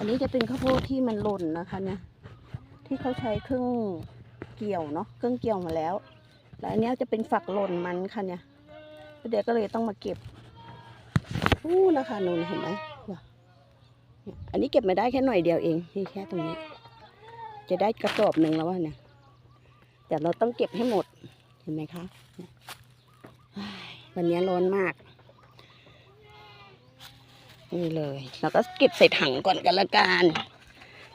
อันนี้จะเป็นข้าวโพดที่มันหล่นนะคะเนี่ยที่เขาใช้เครื่องเกี่ยวเนาะเครื่องเกี่ยวมาแล้ว แล้วอันนี้จะเป็นฝักหล่นมันค่ะเนี่ยเดี๋ยวก็เลยต้องมาเก็บอู้นะคะนูนเห็นไหมอันนี้เก็บมาได้แค่หน่อยเดียวเองนี่แค่ตรงนี้ จะได้กระสอบหนึ่งแล้วว่าเนี่ยแต่เราต้องเก็บให้หมดเห็นไหมคะวันนี้ร้อนมาก นี่เลยแล้วก็เก็บใส่ถังก่อนกันละกัน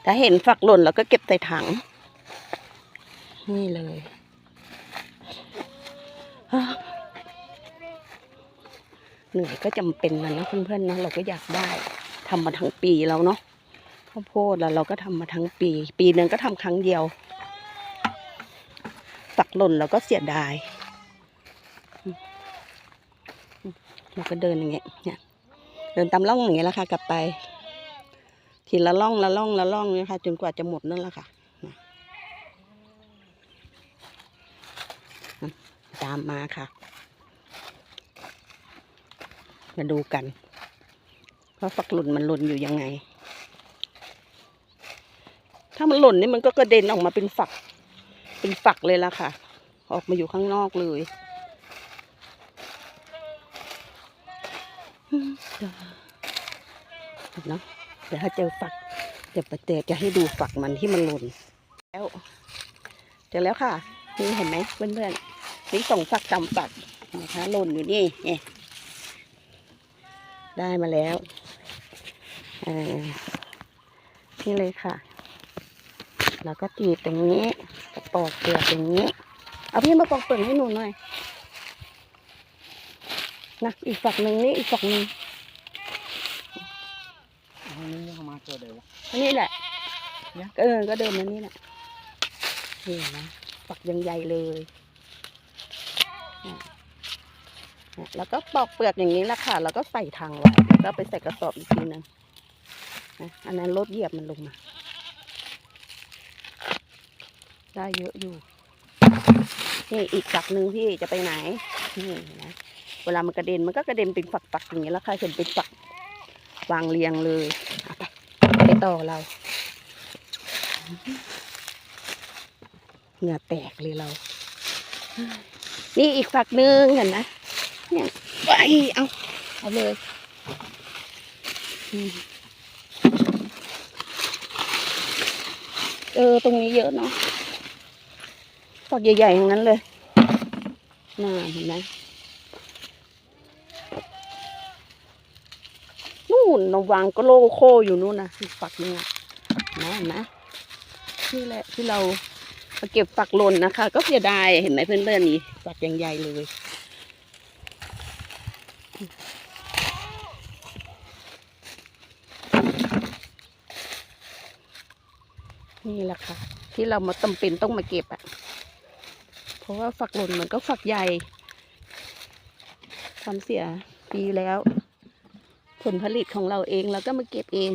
ถ้าเห็นฝักหล่นเราก็เก็บใส่ถัง นี่เลยเหนื่อยก็จำเป็นนะนะเพื่อนๆนะเราก็อยากได้ทำมาทั้งปีแล้วเนาะข้าวโพดแล้วเราก็ทำมาทั้งปี ปีหนึ่งก็ทำครั้งเดียวฝักหล่นเราก็เสียดายเราก็เดินอย่างเงี้ยเนี่ย เดินตามร่องอย่างเงี้ยแหละค่ะ กลับไป ทีละร่องละร่องละร่องนี่ค่ะจนกว่าจะหมดนั่นแหละค่ะ ตามมาค่ะ มาดูกันว่าฝักหล่นมันหล่นอยู่ยังไง ถ้ามันหล่นนี่มันก็กระเด็นออกมาเป็นฝัก เป็นฝักเลยละค่ะ ออกมาอยู่ข้างนอกเลยอืม เนาะเดี๋ยวถ้าเจอฝักเดี๋ยวปเจจะให้ดูฝักมันที่มันหล่นแล้วเจอแล้วค่ะ นี่เห็นไหมเพื่อนๆนี่สองฝักจำฝักนะคะหล่นอยู่นี่เนี่ยได้มาแล้วนี่เลยค่ะ แล้วก็จีตรงนี้ปอกเปลือกตรงนี้ เอาพี่มาปอกเปลือกให้หนูหน่อย นะอีกฝักหนึ่งนี่อีกฝักหนึ่งอันนี้เอามาตัวเดียวอันนี้แหละเนี่ยเออก็เดินมานี่แหละนี่นะฝักยังใหญ่เลยอะอะแล้วก็ปอกเปลือกอย่างนี้แหละค่ะ แล้วก็ใส่ถังไว้แล้วก็ไปใส่กระสอบอีกทีหนึงนะอันนั้นรถเหยียบมันลงมา ได้เยอะอยู่ นี่อีกฝักหนึ่งพี่จะไปไหน นี่นะ เวลามันกระเด็นมันก็กระเด็นเป็นฝักๆอย่างนี้ยแล้วค่ะเห็นเป็นฝักวางเรียงเลยไปไปต่อเราเหงื่อแตกเลยเรา นี่อีกฝักหนึ่งเห็นนะเนี่ยไปเอาเอาเลยเออตรงนี้เยอะเนาะฝักใหญ่ๆทั้งนั้นเลยน่าเห็นไหม นู่นราวางก็โลโคอยู่นู่นนะอีกฝักหนึงอะนะนไหมนี่แหละที่เราเก็บฝักหล่นนะคะ ก็เสียดายเห็นไหมเพื่อนๆนี่ฝักยังใหญ่เลยนี่แหละค่ะ ที่เรามาจำเป็นต้องมาเก็บอะเพราะว่าฝักหล่นมันก็ฝักใหญ่ทำเสียปีแล้ว ผลผลิตของเราเองเราก็มาเก็บเอง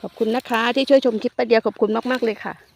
ขอบคุณนะคะที่ช่วยชมคลิปประเดียวขอบคุณมาก ๆ เลยค่ะ